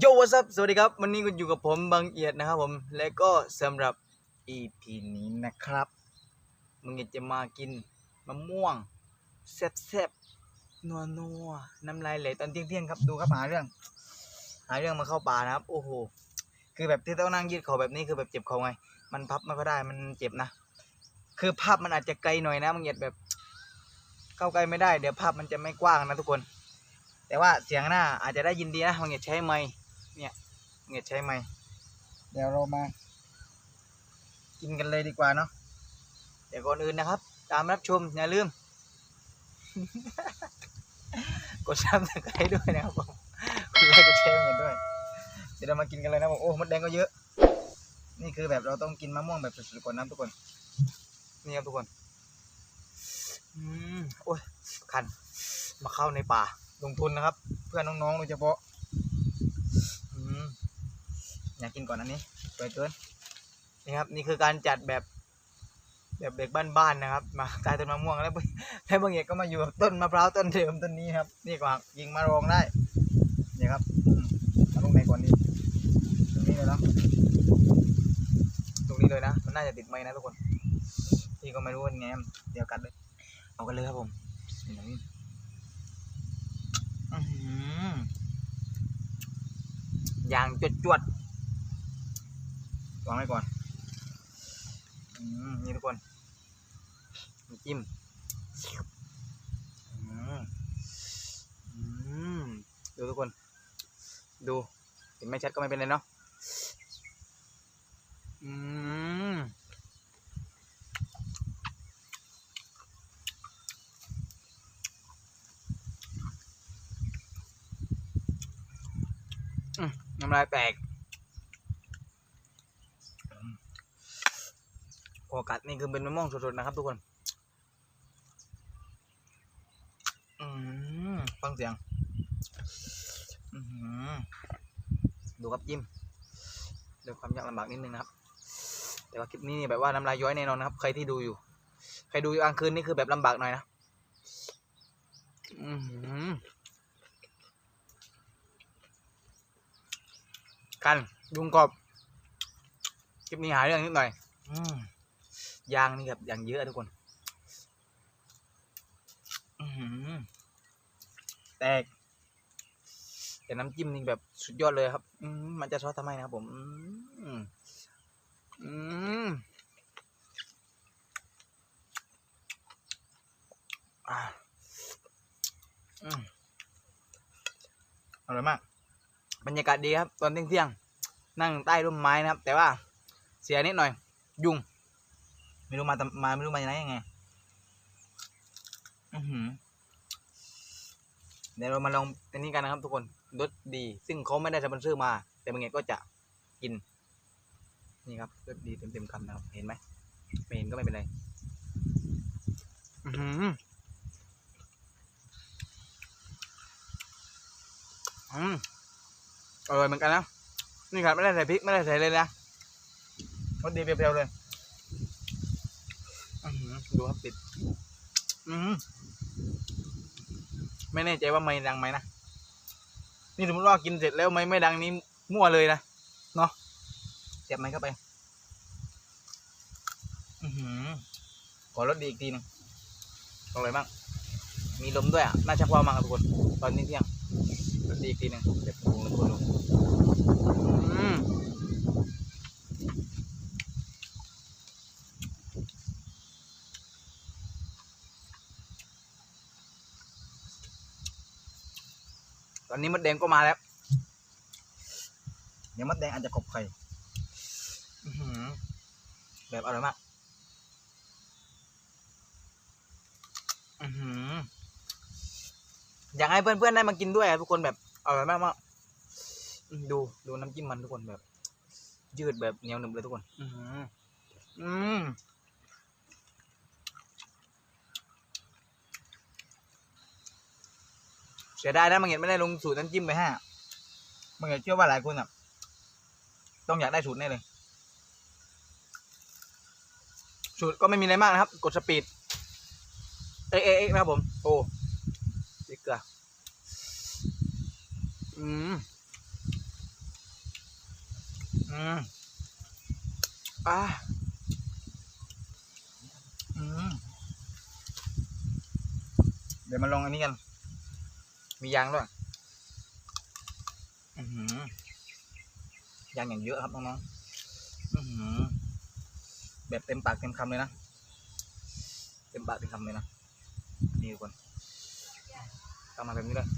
โยวัสบสวัสดีครับ วันนี้คุณอยู่กับผมบางเอียดนะครับผม และก็สำหรับ EP นี้นะครับมึงอยากจะมากินมะม่วงแซ่บๆนัวนัวๆน้ำลายไหลตอนเที่ยงๆครับดูครับหาเรื่อง หาเรื่องมาเข้าป่านะครับ โอ้โหคือแบบที่ต้องนั่งยืดคอแบบนี้คือแบบเจ็บคอไง มันพับไม่ค่อยได้มันเจ็บนะ คือภาพมันอาจจะไกลหน่อยนะมึงเหยียดแบบ เข้าใกล้ไม่ได้ เดี๋ยวภาพมันจะไม่กว้างนะทุกคน แต่ว่าเสียงหน้าอาจจะได้ยินดีนะมึงเหยียดใช้ไมค์ เนี่ยมึงเหยียใช้ไหมเดี๋ยวเรามา กินกันเลยดีกว่าเนาะเดี๋ยวก่อนอื่นนะครับ ตามรับชมอย่าลืม กดซับสไครต์ด้วยนะครับผมกดไลค์กดแชร์กันด้วย เดี๋ยวเรามากินกันเลยนะผมโอ้มดแดงก็เยอะ นี่คือแบบเราต้องกินมะม่วงแบบสุดๆก่อนนะทุกคน นี่ครับทุกคนอืมโอ้ยคันมาเข้าในป่าลงทุนนะครับ เพื่อนน้องๆโดยเฉพาะ อยากกินก่อนอันนี้สวยเกินนี่ครับ นี่คือการจัดแบบแบบเด็กบ้านๆนะครับ มาใต้ต้นมะม่วงแล้วแล้วบางอย่างก็มาอยู่กับต้นมะพร้าวต้นเดิมต้นนี้ครับ นี่ก็ยิงมารองได้นี่ครับมเอาลงไหนก่อนดีตรงนี้เลยนะตรงนี้เลยนะ มันน่าจะติดไม้นะทุกคนพี่ก็ไม่รู้ว่าไงเดี๋ยวกัดเลย เอากันเลยครับผมนี่อื้อหื อย่างจวดจวดวางไว้ก่อนอืมนี่ทุกคนจิ้มอืมอืมดูทุกคน ดูเห็นไม่ชัดก็ไม่เป็นไรเนาะอืมอืมน้ำลายแตกโอกัดนี่คือเป็นมะม่วงสดๆนะครับทุกคนอืมฟังเสียงอือหือดูครับจิ้มด้วยความยากลำบากนิดนึงนะครับ แต่ว่าคลิปนี้แบบว่าน้ำลายย้อยแน่นอนนะครับ ใครที่ดูอยู่ ใครดูอยู่กลางคืนนี่คือแบบลำบากหน่อยนะ อือหือ กันยุงกบคลิปนี้หาเรื่องนิดหน่อยอืมยางนี่แบบอย่างเยอะทุกคนอือหือแตกแต่น้ำจิ้มนี่แบบสุดยอดเลยครับอืมมันจะซอสทำไมนะครับผมอืมอืมอ่าอืมอร่อยมาก บรรยากาศดีครับ ตอนเที่ยงๆนั่งใต้ร่มไม้นะครับ แต่ว่าเสียนิดหน่อย ยุงไม่รู้มาตำมาไม่รู้มาจากไหนยังไงอือเดี๋ยวเรามาลองอันนี้กันนะครับ ทุกคนรสดี ซึ่งเขาไม่ได้สปอนเซอร์มา แต่บางอย่างก็จะกิน นี่ครับรสดีเต็มๆคำนะครับ เห็นไหมไม่เห็นก็ไม่เป็นไรอือหืออืม อร่อยเหมือนกันนะ นี่ครับไม่ได้ใส่พริกไม่ได้ใส่เลยนะรสดีเปรี้ยวๆเลยดูครับติด อืมไม่แน่ใจว่าไม่ดังไหมนะ นี่สมมติว่ากินเสร็จแล้วไม่ไม่ดังนี้มั่วเลยนะ เนาะเจ็บไหมเข้าไปอือหือขอรสดีอีกทีหนึงอร่อยมาก มีลมด้วยอะ น่าจะพอมากครับทุกคน ตอนนี้เที่ยง รสดีอีกทีหนึ่งเดี๋ยวปรุงแล้วทุกคนดูอืมตอนนี้มดแดงก็มาแล้ว เดี๋ยวมดแดงอาจจะกบไข่อื้อหือแบบอร่อยมากอือหืออยากให้เพื่อนๆได้มากินด้วยอะทุกคนแบบ อร่อยมากมากดูดูน้ำจิ้มมันทุกคนแบบ ยืดแบบเหนียวหนึบเลยทุกคน อือหืออืมเสียดายนะมังเห็นไม่ได้ลงสูตรน้ำจิ้มไปห้ามังเห็นเชื่อว่าหลายคนอะ ต้องอยากได้สูตรแน่เลย สูตรก็ไม่มีอะไรมากนะครับ กดสปีด เอ๊ะเอ๊ะเอ๊ะนะครับผม โอ้พริกเกลื อืมอืมอ่าอืมเดี๋ยวมาลองอันนี้กัน มียางด้วยอือหือยางอย่างเยอะครับน้องๆอือหือแบบเต็มปากเต็มคำเลยนะ เต็มปากเต็มคำเลยนะ นี่ทุกคนตามมาแบบนี้เลย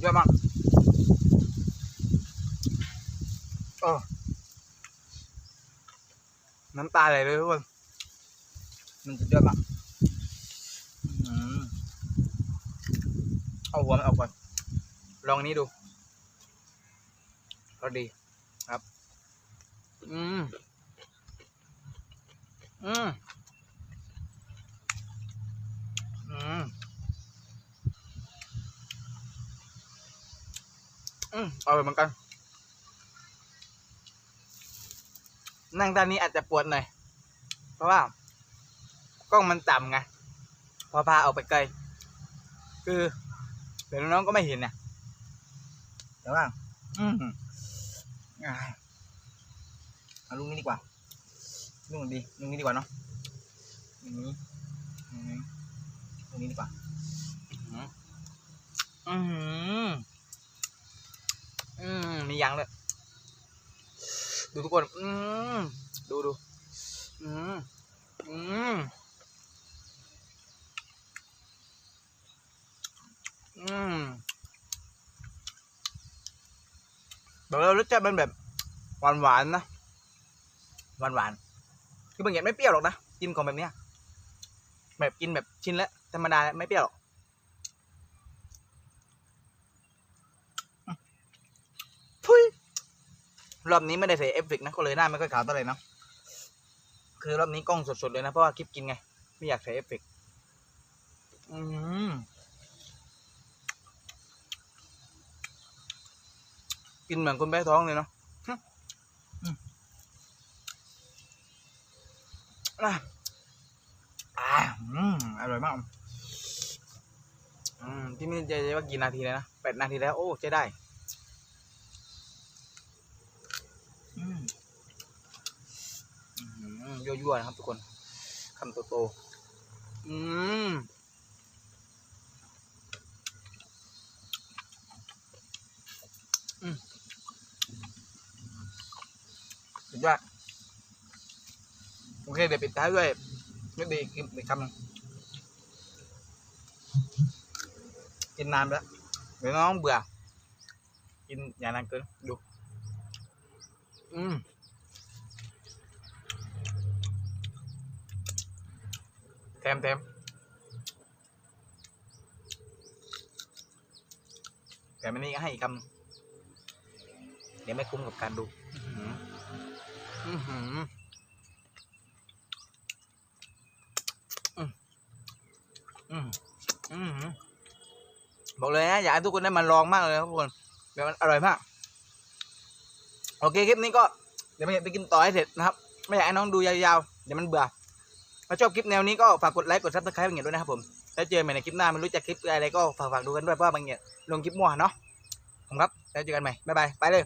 เยอะมากโอ้น้ำตาไหลเลยทุกคน มันสุดยอดมากอื้อหือเอาหัวมันออกก่อน ลองนนี้ดู ก็ดีครับ อืม อืมอืมอืมอร่อยเหมือนกัน นั่งด้านนี้อาจจะปวดหน่อย เพราะว่ากล้องมันต่ำไง พอพาออกไปไกล คือ เดี๋ยวน้องก็ไม่เห็นนี่ยแต่ว่า อืมอ่าเอาลุงนี้ดีกว่า ลุงดีลุงนี้ดีกว่าเนาะลุงนี้ลุงนี้ลุงนี้ดีกว่าอืมอืมมียังเลยดูทุกคนอืมดูดูอืมอืมอืมบอกแล้วรสชาติมันแบบหวานหวานๆนะหวานหวานๆ คือบางอย่างไม่เปรี้ยวหรอกนะกินของแบบเนี้ยแบบกินแบบชินแล้วธรรมดาไม่เปรี้ยวหรอกทุยรอบนี้ไม่ได้ใส่เอฟเฟกนะก็เลยหน้าไม่ค่อยขาวเท่าไหร่นะคือรอบนี้กล้องสดๆเลยนะเพราะว่าคลิปกินไง ไม่อยากใส่เอฟเฟกอืมกินเหมือนคนแพ้ท้องเลยเนาะฮึอืม อะอาอร่อยมากอืมที่ไม่ใจว่ากี่นาทีแล้วนะแปดนาทีแล้ว โอ้ใช้ได้อืมยั่วๆนะครับทุกคนคำโตๆอืมสุดยอด โอเคเดี๋ยวปิดท้ายด้วยนึกดีกินอีกคำหนึงกินนานแล้วเดี๋ยวน้องเบื่อ กินอย่านานเกินดู อืมแถมแถมแต่ไม่นี่ก็ให้อีกคำเดี๋ยวไม่คุ้มกับการดู อื้อหือ อืม อืมอืมบอกเลยนะอยากให้ทุกคนได้มาลองมากเลยทุกคนเดี๋ยวมันอร่อยมาก โอเคคลิปนี้ก็เดี๋ยวไปกินต่อให้เสร็จนะครับ ไม่อยากให้น้องดูยาวๆ เดี๋ยวมันเบื่อถ้าชอบคลิปแนวนี้ก็ฝากกดไลค์กดซับสไครป์บางอย่างด้วยนะครับผมแล้วเจอกันใหม่ในคลิปหน้าไม่รู้จะคลิปอะไรก็ฝากฝากดูกันด้วยเพราะว่าบางอย่างลงคลิปมั่วเนาะผมครับแล้วเจอกันใหม่บ๊ายบายไปเลย